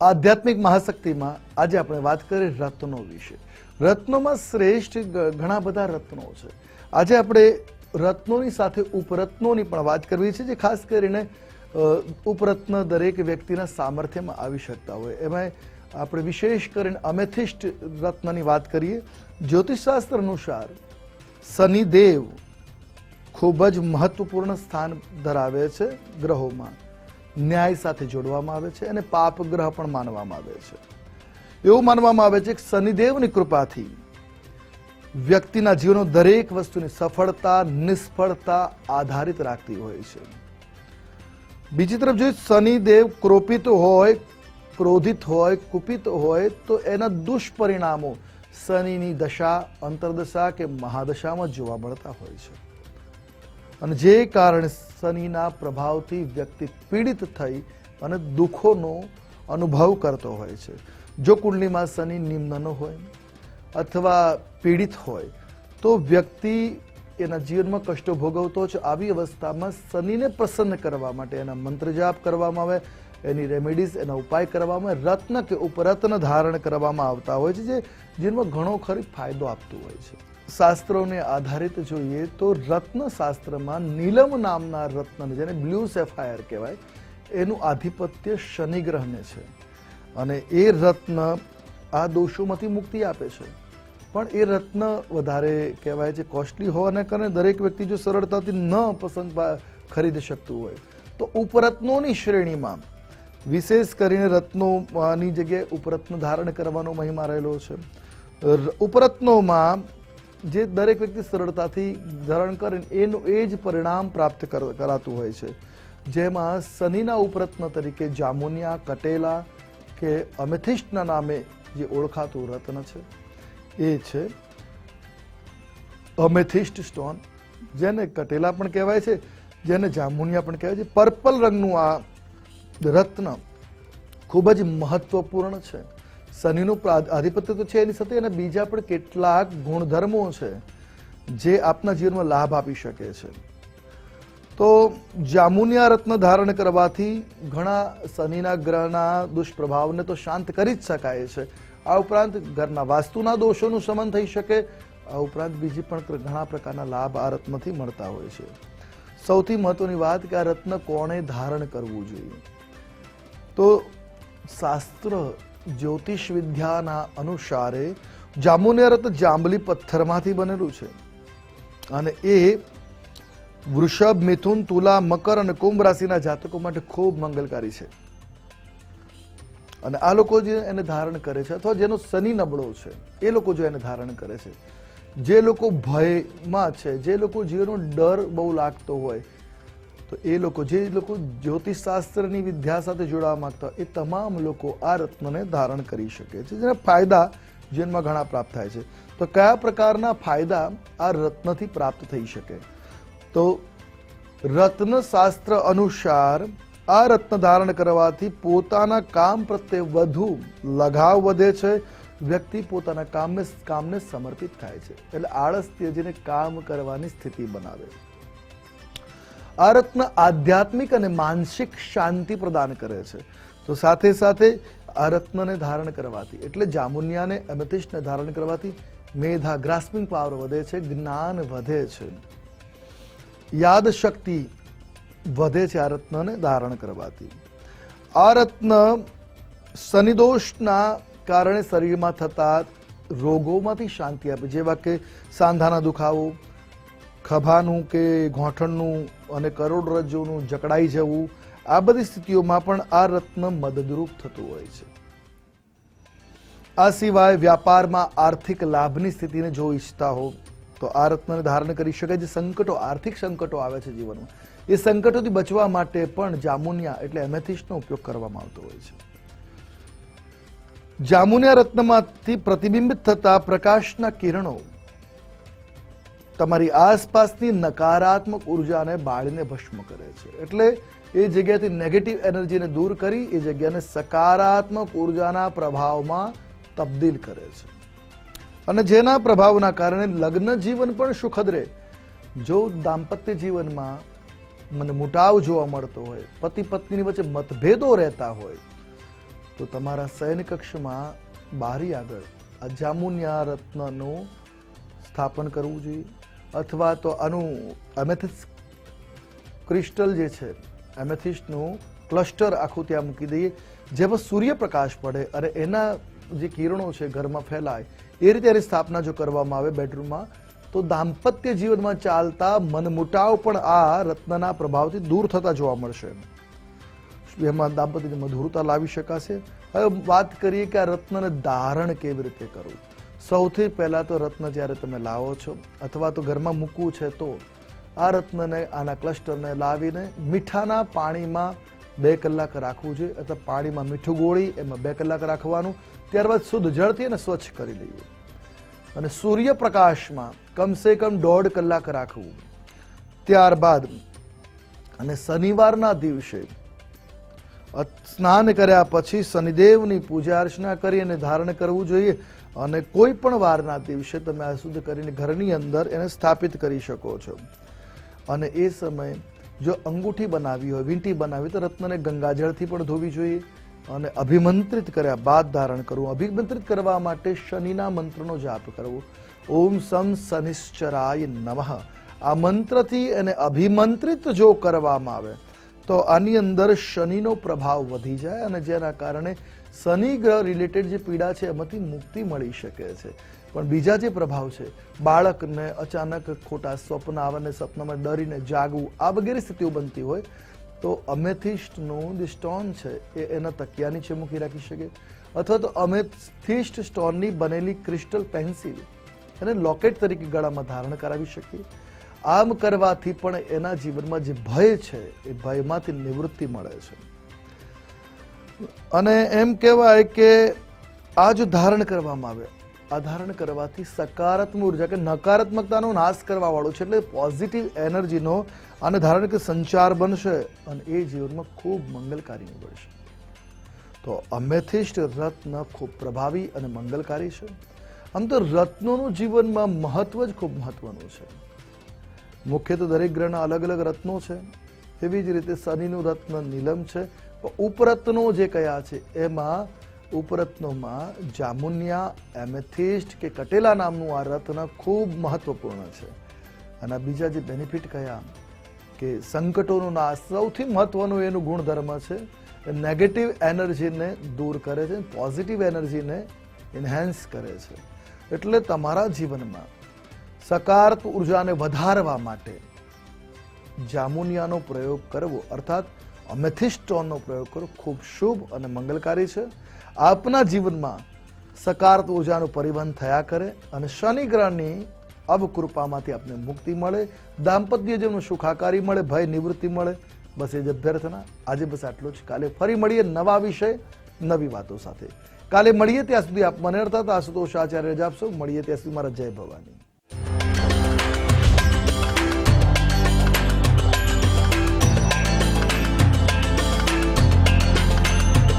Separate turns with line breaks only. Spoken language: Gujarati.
આધ્યાત્મિક મહાશક્તિમાં આજે આપણે વાત કરીએ રત્નો વિશે. રત્નોમાં શ્રેષ્ઠ ઘણા બધા રત્નો છે. આજે આપણે રત્નોની સાથે ઉપરત્નોની પણ વાત કરવી છે, જે ખાસ કરીને ઉપરત્ન દરેક વ્યક્તિના સામર્થ્યમાં આવી શકતા હોય. એમાં આપણે વિશેષ કરીને અમેથિસ્ટ રત્નની વાત કરીએ. જ્યોતિષશાસ્ત્ર અનુસાર શનિદેવ ખૂબ જ મહત્વપૂર્ણ સ્થાન ધરાવે છે ગ્રહોમાં. ન્યાય સાથે જોડવામાં આવે છે અને પાપ ગ્રહ પણ માનવામાં આવે છે. એવું માનવામાં આવે છે કે શનિદેવની કૃપાથી વ્યક્તિના જીવનો દરેક વસ્તુની સફળતા, નિષ્ફળતા આધારિત રાખતી હોય છે. બીજી તરફ જો શનિદેવ ક્રોપિત હોય, ક્રોધિત હોય, કુપિત હોય, તો એના દુષ્પરિણામો શનિની દશા, અંતરદશા કે મહાદશામાં જોવા મળતા હોય છે. અને જે કારણે શનિના પ્રભાવથી વ્યક્તિ પીડિત થઈ અને દુઃખોનો અનુભવ કરતો હોય છે. જો કુંડલીમાં શનિ નિમ્નનો હોય અથવા પીડિત હોય, તો વ્યક્તિ એના જીવનમાં કષ્ટો ભોગવતો છે આવી અવસ્થામાં શનિને પ્રસન્ન કરવા માટે એના મંત્ર જાપ કરવામાં આવે, એની રેમેડીઝ એના ઉપાય કરવામાં રત્ન કે ઉપરત્ન ધારણ કરવામાં આવતા હોય છે, જે જીવનમાં ઘણો ખરી ફાયદો આપતું હોય છે. શાસ્ત્રોને આધારિત જોઈએ તો રત્ન શાસ્ત્રમાં નીલમ નામના રત્નને જેને બ્લુ સેફાયર કહેવાય, એનું આધિપત્ય શનિ ગ્રહને છે. અને એ રત્ન આ દોષોમાંથી મુક્તિ આપે છે. પણ એ રત્ન વધારે કહેવાય છે કોસ્ટલી હોવાને કારણે દરેક વ્યક્તિ જો સરળતાથી ન પસંદ ખરીદી શકતું હોય. તો ઉપરત્નોની શ્રેણીમાં, વિશેષ કરીને રત્નોની જગ્યાએ ઉપરત્ન ધારણ કરવાનો મહિમા રહેલો છે. ઉપરત્નોમાં જે દરેક વ્યક્તિ સરળતાથી ધારણ કરે એનું એ જ પરિણામ પ્રાપ્ત કર- કરાતું હોય છે. જેમાં શનિના ઉપરત્ન તરીકે જામુનિયા, કટેલા કે અમેથિસ્ટના નામે જે ઓળખાતું રત્ન છે, એ છે અમેથિસ્ટ સ્ટોન. જેને કટેલા પણ કહેવાય છે, જેને જામુનિયા પણ કહેવાય છે. પર્પલ રંગનું આ રત્ન ખૂબ જ મહત્વપૂર્ણ છે. શનિનું આધિપત્ય તો છે એની સાથે એના બીજા પણ કેટલાક ગુણધર્મો છે જે આપના જીવનમાં લાભ આપી શકે છે. તો જામુનિયા રત્ન ધારણ કરવાથી ઘણા શનિના ગ્રહના દુષ્પ્રભાવને તો શાંત કરી જ શકાય છે. આ ઉપરાંત ઘરના વાસ્તુના દોષોનું શમન થઈ શકે. આ ઉપરાંત બીજી પણ ઘણા પ્રકારના લાભ આ રત્નથી મળતા હોય છે. સૌથી મહત્વની વાત કે આ રત્ન કોણે ધારણ કરવું જોઈએ? તો શાસ્ત્ર જ્યોતિષ વિદ્યાના અનુસારે જામુનિયા રત્ન જાંબલી પથ્થરમાંથી બનેલું છે. અને એ વૃષભ, મિથુન, તુલા, મકર અને કુંભ રાશિના જાતકો માટે ખૂબ મંગલકારી છે. અને આ લોકો જે એને ધારણ કરે છે અથવા જેનો શનિ નબળો છે, એ લોકો જો એને ધારણ કરે છે, જે લોકો ભયમાં છે, જે લોકો જીવનનો ડર બહુ લાગતો હોય તો એ લોકો જે લોકો જ્યોતિષ શાસ્ત્રની વિદ્યા સાથે જોડાવા માંગતા એ તમામ લોકો આ રત્નને ધારણ કરી શકે છે, જેના ફાયદા જીવનમાં ઘણા પ્રાપ્ત થાય છે. તો કયા પ્રકારના ફાયદા આ રત્નથી પ્રાપ્ત થઈ શકે? તો રત્ન શાસ્ત્ર અનુસાર આ રત્ન ધારણ કરવાથી પોતાના કામ પ્રત્યે વધુ લગાવ વધે છે, વ્યક્તિ પોતાના કામને કામને સમર્પિત થાય છે. એટલે આળસ ત્યજીને કામ કરવાની સ્થિતિ બનાવે. આ રત્ન આધ્યાત્મિક અને માનસિક શાંતિ પ્રદાન કરે છે. તો સાથે સાથે આ રત્નને ધારણ કરવાથી, એટલે જામુનિયાને એમેથિસ્ટને ધારણ કરવાથી મેધા ગ્રાસ્પિંગ પાવર વધે છે, જ્ઞાન વધે છે. યાદ શક્તિ વધે છે આ રત્નને ધારણ કરવાથી. આ રત્ન શનિદોષના કારણે શરીરમાં થતા રોગોમાંથી શાંતિ આપે, જેવા કે સાંધાના દુખાવો ખભાનું કે ઘોંઠણનું અને કરોડરજ્જુનું જકડાઈ જવું, આ બધી સ્થિતિઓમાં પણ આ રત્ન મદદરૂપ થતું હોય છે. આ સિવાય વ્યાપારમાં આર્થિક લાભની સ્થિતિને જો ઈચ્છતા હો, તો આ રત્નને ધારણ કરી શકાય. જે સંકટો, આર્થિક સંકટો આવે છે જીવનમાં, એ સંકટોથી બચવા માટે પણ જામુનિયા એટલે એમેથિસ્ટનો ઉપયોગ કરવામાં આવતો હોય છે. જામુનિયા રત્નમાંથી પ્રતિબિંબિત થતા પ્રકાશના કિરણો તમારી આસપાસની નકારાત્મક ઉર્જાને બાળીને ભસ્મ કરે છે. એટલે એ જગ્યાથી નેગેટિવ એનર્જીને દૂર કરી, એ જગ્યાને સકારાત્મક ઉર્જાના પ્રભાવમાં તબદીલ કરે છે. અને જેના પ્રભાવના કારણે લગ્ન જીવન પણ સુખદ રહે. જો દાંપત્ય જીવનમાં મને મુટાવ જોવા મળતો હોય, પતિ પત્નીની વચ્ચે મતભેદો રહેતા હોય, તો તમારા શયન કક્ષમાં બારી આગળ આ જામુનિયા રત્નનું સ્થાપન કરવું જોઈએ. અથવા તો આનું એમેથિસ ક્રિસ્ટલ જે છે, એમેથિસ્ટનું ક્લસ્ટર આખું ત્યાં મૂકી દઈએ. જેમાં સૂર્યપ્રકાશ પડે અને એના જે કિરણો છે ઘરમાં ફેલાય, એ રીતે એની સ્થાપના જો કરવામાં આવે બેડરૂમમાં, તો દાંપત્ય જીવનમાં ચાલતા મનમુટાવ પણ આ રત્નના પ્રભાવથી દૂર થતા જોવા મળશે. એમાં દાંપત્યની મધુરતા લાવી શકાશે. હવે વાત કરીએ કે આ રત્નને ધારણ કેવી રીતે કરવું? સૌથી પહેલા તો રત્ન જ્યારે તમે લાવો છો અથવા તો ઘરમાં મૂકવું છે તો, આ રત્નને, આના ક્લસ્ટરને લાવીને મીઠાના પાણીમાં બે કલાક રાખવું જોઈએ અથવા પાણીમાં મીઠું ગોળી એમાં બે કલાક રાખવાનું, ત્યારબાદ શુદ્ધ જળથી એને સ્વચ્છ કરી લઈએ અને સૂર્યપ્રકાશમાં કમસે કમ દોઢ કલાક રાખવું. ત્યારબાદ, અને શનિવારના દિવસે સ્નાન કર્યા પછી શનિદેવની પૂજા અર્ચના કરી અને ધારણ કરવું જોઈએ. અને કોઈ પણ વારના દિવસે તમે આ શુદ્ધ કરીને ઘરની અંદર એને સ્થાપિત કરી શકો છો. અને એ સમયે જો અંગૂઠી બનાવી હોય, વીંટી બનાવી તો રત્નને ગંગાજળથી પણ ધોવી જોઈએ અને અભિમંત્રિત કર્યા બાદ ધારણ કરવું. અભિમંત્રિત કરવા માટે શનિના મંત્રનો જાપ કરવો. ઓમ સમ શનિશ્ચરાય નમઃ. આ મંત્રથી એને અભિમંત્રિત જો કરવામાં આવે, તો આની અંદર શનિનો પ્રભાવ વધી જાય અને જેના કારણે શનિ ગ્રહ રિલેટેડ જે પીડા છે, એમાંથી મુક્તિ મળી શકે છે. પણ બીજા જે પ્રભાવ છે, બાળકને અચાનક ખોટા સ્વપ્ન આવે સપનામાં ડરીને જાગવું, આ વગેરે સ્થિતિઓ બનતી હોય, તો અમેથિસ્ટનું જે સ્ટોન છે, એ એના તકિયા નીચે મૂકી રાખી શકે. અથવા તો અમેથિસ્ટ સ્ટોનની બનેલી ક્રિસ્ટલ પેન્સિલ એને લોકેટ તરીકે ગળામાં ધારણ કરાવી શકીએ. આમ કરવાથી પણ એના જીવનમાં જે ભય છે, એ ભયમાંથી નિવૃત્તિ મળે છે. અને એમ કહેવાય કે આ જો ધારણ કરવામાં આવે. આ ધારણ કરવાથી સકારાત્મક ઊર્જા કે નકારાત્મકતાનો નાશ કરવા વાળો છે એટલે પોઝિટિવ એનર્જીનો અને ધારણ કે સંચાર બનશે અને એ જીવનમાં ખૂબ મંગલકારી નીવડશે. તો અમેથિસ્ટ રત્ન ખૂબ પ્રભાવી અને મંગલકારી છે. આમ તો રત્નોનું જીવનમાં મહત્વ જ ખૂબ મહત્વનું છે. મુખ્ય તો દરેક ગ્રહના અલગ અલગ રત્નો છે. એવી જ રીતે શનિનું રત્ન નીલમ છે. ઉપરત્નો જે કયા છે, એમાં ઉપરત્નોમાં જામુનિયા, એમેથિસ્ટ કે કટેલા નામનું આ રત્ન ખૂબ મહત્વપૂર્ણ છે. અને બીજા જે બેનિફિટ કયા, કે સંકટોનો નાશ સૌથી મહત્વનું એનું ગુણધર્મ છે, એ નેગેટિવ એનર્જીને દૂર કરે છે પોઝિટિવ એનર્જીને એન્હેન્સ કરે છે. એટલે તમારા જીવનમાં સકારાત્મક ઉર્જાને વધારવા માટે જામુનિયાનો પ્રયોગ કરવો, અર્થાત અમેથિસ્ટોનનો પ્રયોગ કરો. ખૂબ શુભ અને મંગલકારી છે. આપના જીવનમાં સકારાત્મક ઉર્જાનું પરિવહન થયા કરે અને શનિ ગ્રહની અવકૃપામાંથી આપને મુક્તિ મળે. દાંપત્ય જીવનનું સુખાકારી મળે, ભય નિવૃત્તિ મળે. બસ એ જ અભ્યર્થના. આજે બસ આટલું જ. કાલે ફરી મળીએ નવા વિષય, નવી વાતો સાથે. કાલે મળીએ ત્યાં સુધી આપ મને અર્થાત આશુતોષ આચાર્ય રજા આપશો. મળીએ ત્યાં સુધી મારા જય ભવાની.